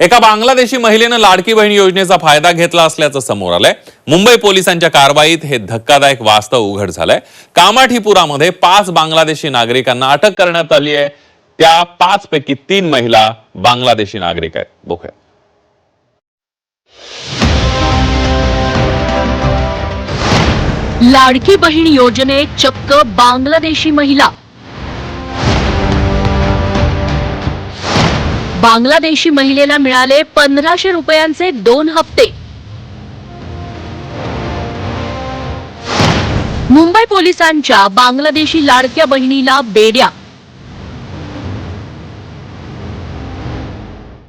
एका बांगलादेशी महिलेनं लाडकी बहीण योजनेचा फायदा घेतला असल्याचं समोर आलंय. मुंबई पोलिसांच्या कारवाईत हे धक्कादायक वास्तव उघड झालंय. कामाठीपुरामध्ये पाच बांगलादेशी नागरिकांना अटक करण्यात आली आहे. त्या पाच पैकी तीन महिला बांगलादेशी नागरिक आहेत. बघूया. लाडकी बहीण योजनेत चक्क बांगलादेशी महिला. बांगलादेशी महिलेला मिळाले पंधराशे रुपयांचे दोन हप्ते. मुंबई पोलिसांच्या बांगलादेशी लाडक्या बहिणीला बेड्या.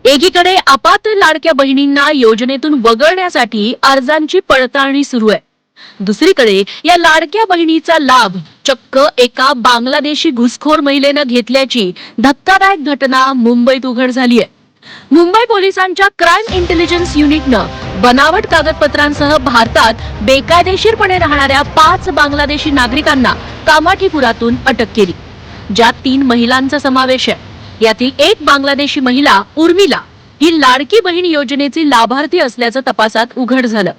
एकीकडे अपात्र लाडक्या बहिणींना योजनेतून वगळण्यासाठी अर्जांची पडताळणी सुरू आहे. दुसरीकडे या लाडक्या बहिणीचा लाभ चक्क एका बांगलादेशी घुसखोर महिलेनं घेतल्याची धक्कादायक घटना मुंबईत उघड झाली आहे मुंबई पोलिसांच्या क्राईम इंटेलिजन्स युनिटनं बनावट कागदपत्रांसह भारतात बेकायदेशीरपणे राहणाऱ्या पाच बांगलादेशी नागरिकांना कामाठीपुरातून अटक केली ज्यात तीन महिलांचा समावेश आहे. यातील एक बांगलादेशी महिला उर्मिला ही लाडकी बहीण योजनेची लाभार्थी असल्याचं तपासात उघड झालं.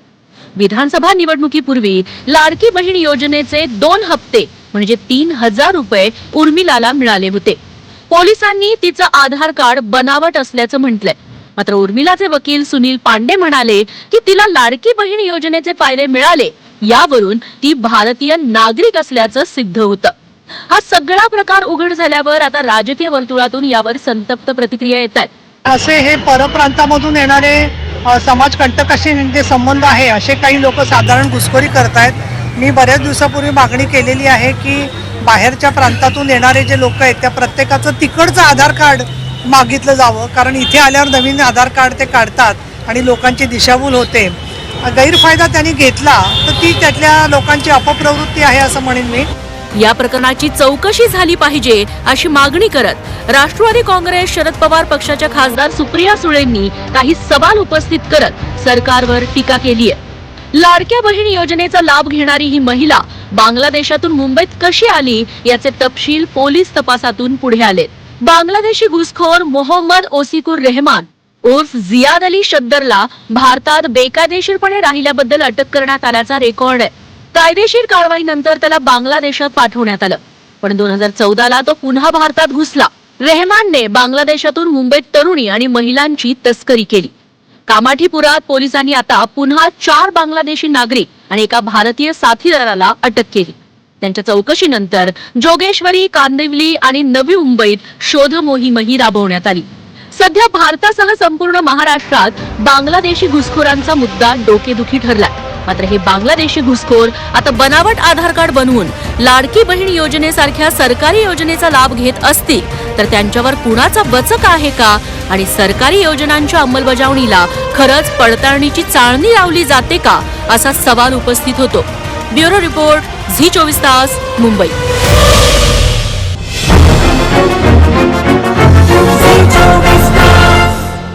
विधानसभा निवडणुकीपूर्वी लाडकी बहीण योजनेचे दोन हप्ते म्हणजे तीन हजार रुपये उर्मिलाला मिळाले होते. पोलिसांनी तिचं आधार कार्ड बनावट असल्याचं म्हटलंय. मात्र उर्मिलाचे वकील सुनील पांडे म्हणाले की तिला लाडकी बहीण योजनेचे फायदे मिळाले यावरून ती भारतीय नागरिक असल्याचं सिद्ध होतं. हा सगळा प्रकार उघड झाल्यावर आता राजकीय वर्तुळातून यावर संतप्त प्रतिक्रिया येत आहेत. असे हे परप्रांतामधून येणारे समाजकंटकाशी जे संबंध आहे असे काही लोक साधारण घुसखोरी करत आहेत मी बऱ्याच दिवसापूर्वी मागणी केलेली आहे की बाहेरच्या प्रांतातून येणारे जे लोक आहेत त्या प्रत्येकाचं तिकडचं आधार कार्ड मागितलं जावं कारण इथे आल्यावर नवीन आधार कार्ड ते काढतात आणि लोकांची दिशाभूल होते. गैरफायदा त्यांनी घेतला तर ती त्यातल्या लोकांची अपप्रवृत्ती आहे असं म्हणेन मी. या प्रकरणाची चौकशी झाली पाहिजे अशी मागणी करत राष्ट्रवादी काँग्रेस शरद पवार पक्षाच्या खासदार सुप्रिया सुळेंनी काही सवाल उपस्थित करत सरकारवर टीका केली आहे लाडक्या बहीण योजनेचा लाभ घेणारी ही महिला बांगलादेशातून मुंबईत कशी आली याचे तपशील पोलीस तपासातून पुढे आले बांगलादेशी घुसखोर मोहम्मद ओसिकुर रेहमान उर्फ जियाद अली शद्दरला भारतात बेकायदेशीरपणे राहिल्याबद्दल अटक करण्यात आल्याचा रेकॉर्ड आहे. कायदेशीर कारवाईनंतर त्याला बांगलादेशात पाठवण्यात आलं. पण दोन हजार चौदाला तो पुन्हा भारतात घुसला. रेहमानने बांगलादेशातून मुंबईत तरुणी आणि महिलांची तस्करी केली. कामाठीपुरात पोलिसांनी आता पुन्हा चार बांगलादेशी नागरिक आणि एका भारतीय साथीदाराला अटक केली. त्यांच्या चौकशीनंतर जोगेश्वरी कांदिवली आणि नवी मुंबईत शोध मोहीमही राबवण्यात आली. सध्या भारतासह संपूर्ण महाराष्ट्रात बांगलादेशी घुसखोरांचा मुद्दा डोकेदुखी ठरलाय. मात्र हे बांगलादेशी घुसखोर आता बनावट आधार कार्ड बनवून लाडकी बहीण योजनेसारख्या सरकारी योजनेचा लाभ घेत असतील तर त्यांच्यावर कुणाचा बचक आहे का? आणि सरकारी योजनांच्या अंमलबजावणीला खरंच पडताळणीची चाळणी लावली जाते का? असा सवाल उपस्थित होतो. ब्युरो रिपोर्ट झी चोवीस तास मुंबई.